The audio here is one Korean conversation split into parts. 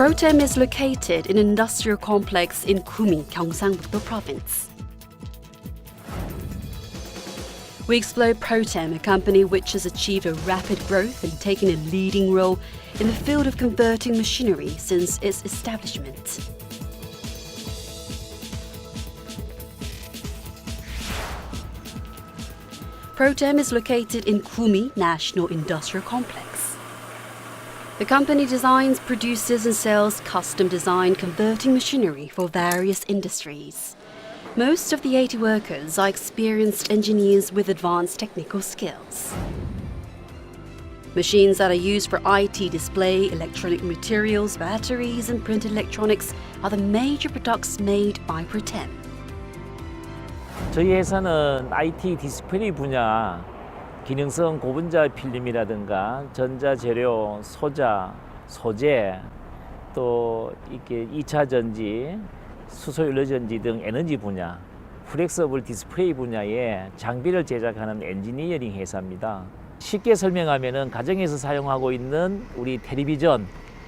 Protem is located in an industrial complex in Kumi, Gyeongsang-buk-do province. We explore Protem, a company which has achieved a rapid growth and taken a leading role in the field of converting machinery since its establishment. Protem is located in Kumi National Industrial Complex. The company designs, produces, and sells custom designed converting machinery for various industries. Most of the 80 workers are experienced engineers with advanced technical skills. Machines that are used for IT display, electronic materials, batteries, and printed electronics are the major products made by Protem. 저희 회사는 IT 디스플레이 분야 기능성 고분자 필름이라든가 전자재료, 소자, 소재 또 이렇게 2차 전지, 수소연료 전지 등 에너지 분야, 플렉서블 디스플레이 분야의 장비를 제작하는 엔지니어링 회사입니다. 쉽게 설명하면은 가정에서 사용하고 있는 우리 텔레비전,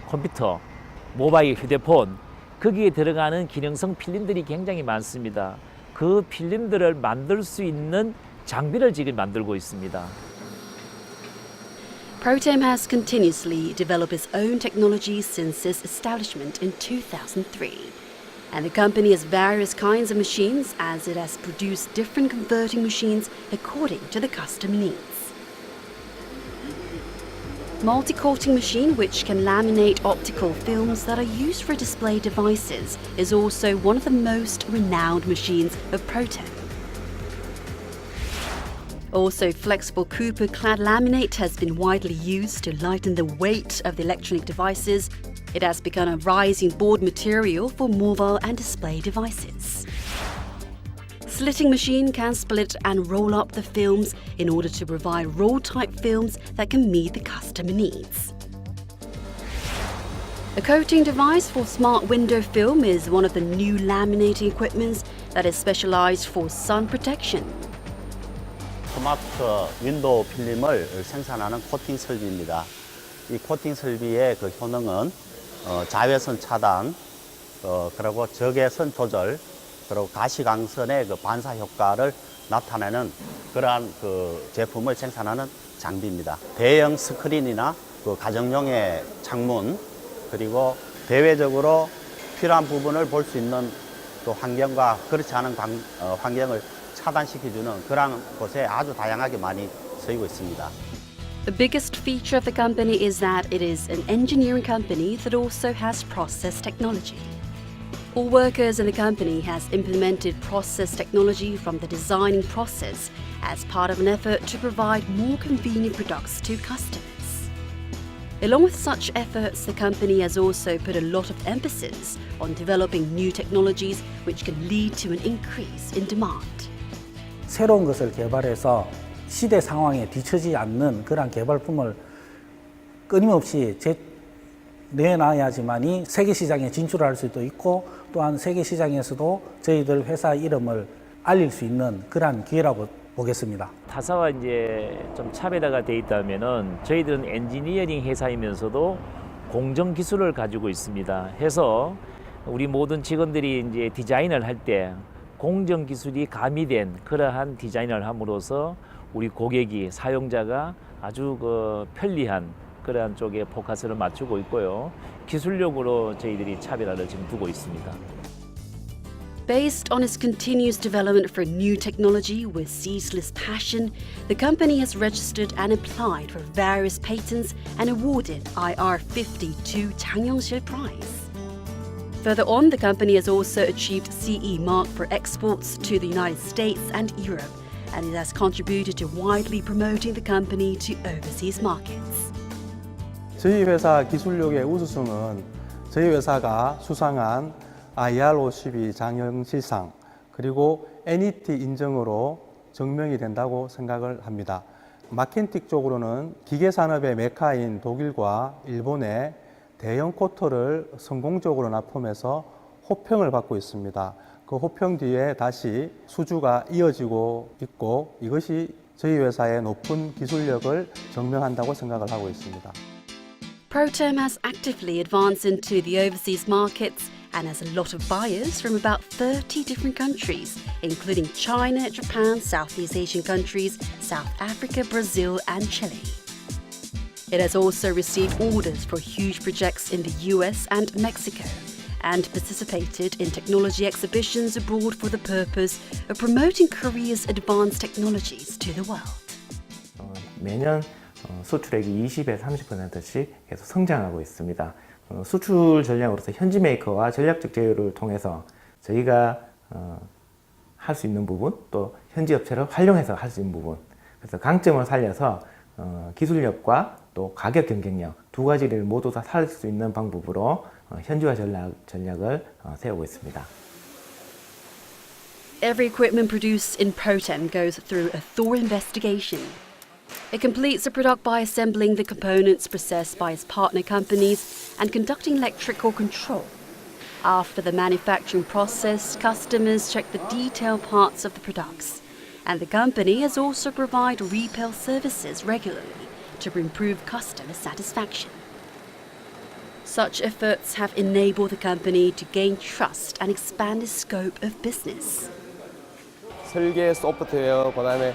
컴퓨터, 모바일 휴대폰 거기에 들어가는 기능성 필름들이 굉장히 많습니다. 그 필름들을 만들 수 있는 장비를 지금 만들고 있습니다. Protem has continuously developed its own technology since its establishment in 2003. And the company has various kinds of machines as it has produced different converting machines according to the customer needs. Multi-coating machine which can laminate optical films that are used for display devices is also one of the most renowned machines of Protem. Also, flexible Cooper clad laminate has been widely used to lighten the weight of the electronic devices. It has become a rising board material for mobile and display devices. Slitting machine can split and roll up the films in order to provide roll type films that can meet the customer needs. A coating device for smart window film is one of the new laminating equipments that is specialized for sun protection. 스마트 윈도우 필름을 생산하는 코팅 설비입니다. 이 코팅 설비의 그 효능은 어, 자외선 차단, 어, 그리고 적외선 조절, 그리고 가시광선의 그 반사 효과를 나타내는 그러한 그 제품을 생산하는 장비입니다. 대형 스크린이나 그 가정용의 창문 그리고 대외적으로 필요한 부분을 볼 수 있는 또 환경과 그렇지 않은 광- 어, 환경을 차단시켜주는 그러한 곳에 아주 다양하게 많이 쓰이고 있습니다. The biggest feature of the company is that it is an engineering company that also has process technology. All workers in the company has implemented process technology from the designing process as part of an effort to provide more convenient products to customers. Along with such efforts, the company has also put a lot of emphasis on developing new technologies which can lead to an increase in demand. 새로운 것을 개발해서 시대 상황에 뒤처지 않는 그러한 개발품을 끊임없이 제, 내놔야지만이 세계 시장에 진출할 수도 있고 또한 세계 시장에서도 저희들 회사 이름을 알릴 수 있는 그러한 기회라고 보겠습니다. 타사와 이제 좀 차별화가 돼 있다면은 저희들은 엔지니어링 회사이면서도 공정 기술을 가지고 있습니다. 해서 우리 모든 직원들이 이제 디자인을 할때 공정 기술이 가미된 그러한 디자인을 함으로써 우리 고객이 사용자가 아주 그 편리한 그러한 쪽에 포커스를 맞추고 있고요. 기술력으로 저희들이 차별화를 지금 두고 있습니다. Based on its continuous development for new technology with ceaseless passion, the company has registered and applied for various patents and awarded IR52 Changyongsil Prize. Further on, the company has also achieved CE mark for exports to the United States and Europe, and it has contributed to widely promoting the company to overseas markets. 저희 회사 기술력의 우수성은 저희 회사가 수상한 IR52 장영실상 그리고 NET 인정으로 증명이 된다고 생각을 합니다. 마켄틱 쪽으로는 기계 산업의 메카인 독일과 일본에 대형 코터를 성공적으로 납품해서 호평을 받고 있습니다. 그 호평 뒤에 다시 수주가 이어지고 있고 이것이 저희 회사의 높은 기술력을 증명한다고 생각을 하고 있습니다. Proterm has actively advanced into the overseas markets and has a lot of buyers from about 30 different countries, including China, Japan, Southeast Asian countries, South Africa, Brazil, and Chile. It has also received orders for huge projects in the US and Mexico and participated in technology exhibitions abroad for the purpose of promoting Korea's advanced technologies to the world. 어, 매년 어, 수출액이 20에서 30%씩 계속 성장하고 있습니다. 어, 수출 전략으로서 현지 메이커와 전략적 제휴를 통해서 저희가 할수 있는 부분 또 현지 업체를 활용해서 할 수 있는 부분 그래서 강점을 살려서 어, 기술력과 또 가격 경쟁력 두 가지를 모두 다 살릴 수 있는 방법으로 어, 현지화 전략, 전략을 어, 세우고 있습니다. Every equipment produced in Protem goes through a thorough investigation. It completes the product by assembling the components processed by its partner companies and conducting electrical control. After the manufacturing process, customers check the detailed parts of the products, and the company has also provided repair services regularly To improve customer satisfaction. Such efforts have enabled the company to gain trust and expand its scope of business. 설계 소프트웨어 그다음에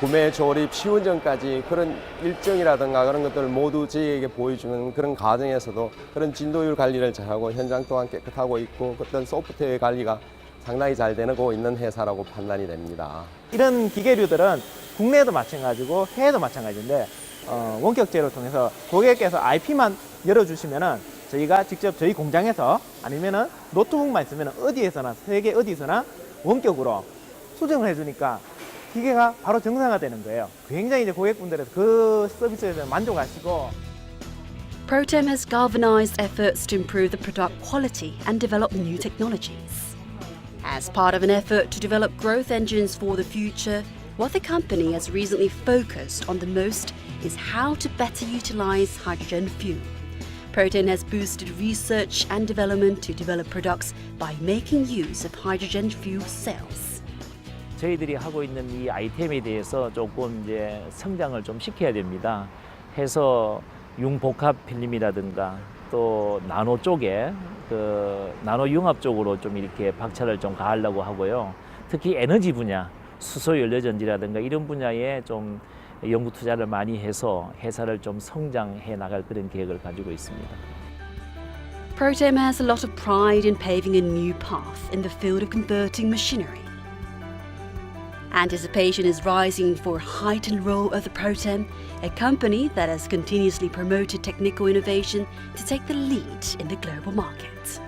구매 조립 시운전까지 그런 일정이라든가 그런 것들을 모두 저희에게 보여주는 그런 과정에서도 그런 진도율 관리를 잘하고 현장 또한 깨끗하고 있고 어떤 소프트웨어 관리가 상당히 잘 되고 있는 회사라고 판단이 됩니다. 이런 기계류들은 국내에도 마찬가지고 해외도 마찬가지인데 어, 원격 제휴를 통해서 고객께서 IP만 열어주시면은 저희가 직접 저희 공장에서 아니면은 노트북만 있으면 어디에서나 세계 어디서나 원격으로 수정을 해주니까 기계가 바로 정상화되는 거예요. 굉장히 이제 고객분들에서 그 서비스에 대해 만족하시고 Protem has galvanized efforts to improve the product quality and develop new technologies. As part of an effort to develop growth engines for the future, what the company has recently focused on the most is how to better utilize hydrogen fuel. Protein has boosted research and development to develop products by making use of hydrogen fuel cells. 저희들이 하고 있는 이 아이템에 대해서 조금 이제 성장을 좀 시켜야 됩니다. 해서 융복합 필름이라든가 또 나노 쪽에 그 나노 융합 쪽으로 좀 이렇게 박차를 좀 가하려고 하고요. 특히 에너지 분야, 수소 연료 전지라든가 이런 분야에 좀 연구 투자를 많이 해서 회사를 좀 성장해 나갈 그런 계획을 가지고 있습니다. Protem has a lot of pride in paving a new path in the field of converting machinery. Anticipation is rising for a heightened role of the Protem, a company that has continuously promoted technical innovation to take the lead in the global market.